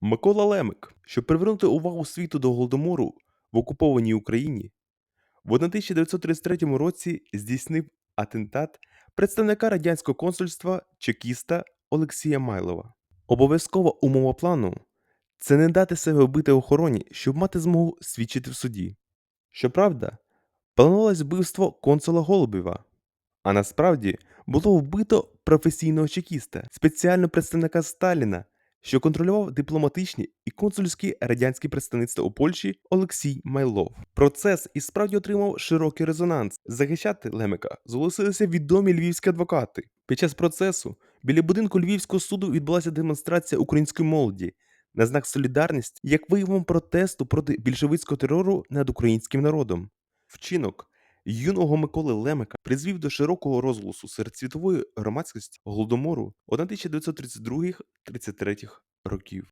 Микола Лемик, щоб привернути увагу світу до голодомору в окупованій Україні, в 1933 році здійснив атентат представника радянського консульства чекіста Олексія Майлова. Обов'язкова умова плану це не дати себе вбити охороні, щоб мати змогу свідчити в суді. Щоправда, планувалось вбивство консула Голубєва, а насправді було вбито професійного чекіста, спеціального представника Сталіна, що контролював дипломатичні і консульські радянські представництва у Польщі Олексій Майлов. Процес і справді отримав широкий резонанс. Захищати Лемика зголосилися відомі львівські адвокати. Під час процесу біля будинку Львівського суду відбулася демонстрація української молоді на знак солідарності як виявом протесту проти більшовицького терору над українським народом. Вчинок юного Миколи Лемика призвів до широкого розголосу серед світової громадськості голодомору 1932-33 років.